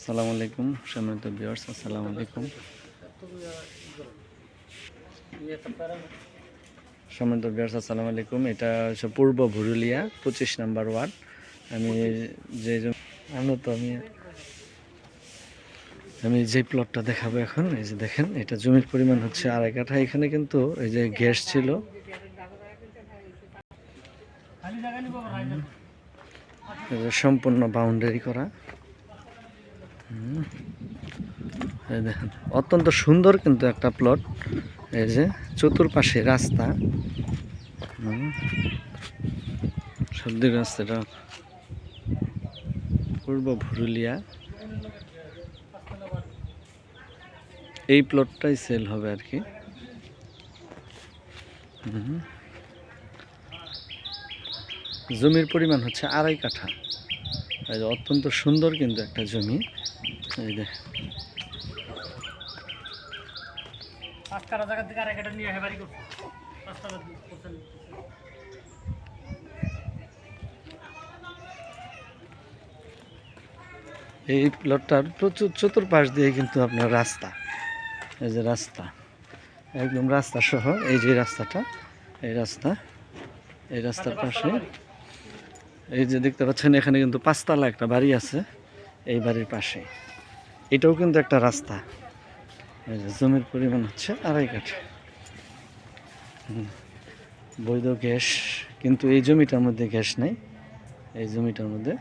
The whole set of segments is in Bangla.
আসসালামু আলাইকুম, সম্মানিত ভিউয়ার্স, আসসালামু আলাইকুম। সম্মানিত ভিউয়ার্স, আসসালামু আলাইকুম। এটা হচ্ছে পূর্ব ভুরুলিয়া, পঁচিশ নাম্বার ওয়ার্ড। আমি যে জমি- তো আমি আমি যে প্লটটা দেখাবো এখন, এই যে দেখেন, এটা জমির পরিমাণ হচ্ছে আড়াই কাঠা। এখানে কিন্তু এই যে গ্যাস ছিল। সম্পূর্ণ বাউন্ডারি করা। দেখেন, অত্যন্ত সুন্দর কিন্তু একটা প্লট এই যে, চতুর্পাশে রাস্তা। হুম। সর্দির রাস্তাটা পূর্ব ভুরুলিয়া। এই প্লটটাই সেল হবে আর কি। জমির পরিমাণ হচ্ছে আড়াই কাঠা। অত্যন্ত সুন্দর কিন্তু একটা জমি। এই যে পাঁচটা জায়গা থেকে আরেক একটা নিয়ে হেবারি করছে। পাঁচটা এই প্লটটার প্রচুর চতুর্পাশ দিয়ে কিন্তু আপনার রাস্তা। এই যে রাস্তা একদম রাস্তা সহ এই যে রাস্তাটা এই রাস্তা এই রাস্তার পাশে। এই যে দেখতে পাচ্ছেন এখানে কিন্তু পাঁচতলা একটা বাড়ি আছে এই বাড়ির পাশে। এটাও কিন্তু একটা রাস্তা। জমির পরিমাণ হচ্ছে আড়াই কাঠা। বৈধ গ্যাস কিন্তু এই জমিটার মধ্যে গ্যাস নেই। এই জমিটার মধ্যে।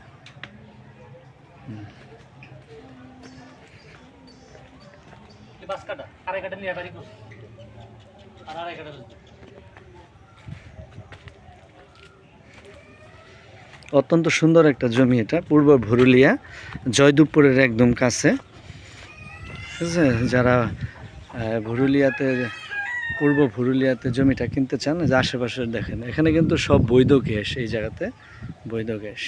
অত্যন্ত সুন্দর একটা জমি এটা পূর্ব ভুরুলিয়া জয়দুপুরের একদম কাছে। আছে? যারা ভুরুলিয়াতে, পূর্ব ভুরুলিয়াতে জমিটা কিনতে চান, যে আশেপাশে দেখেন, এখানে কিন্তু সব বৈধ গ্যাস এই জায়গাতে বৈধ গ্যাস।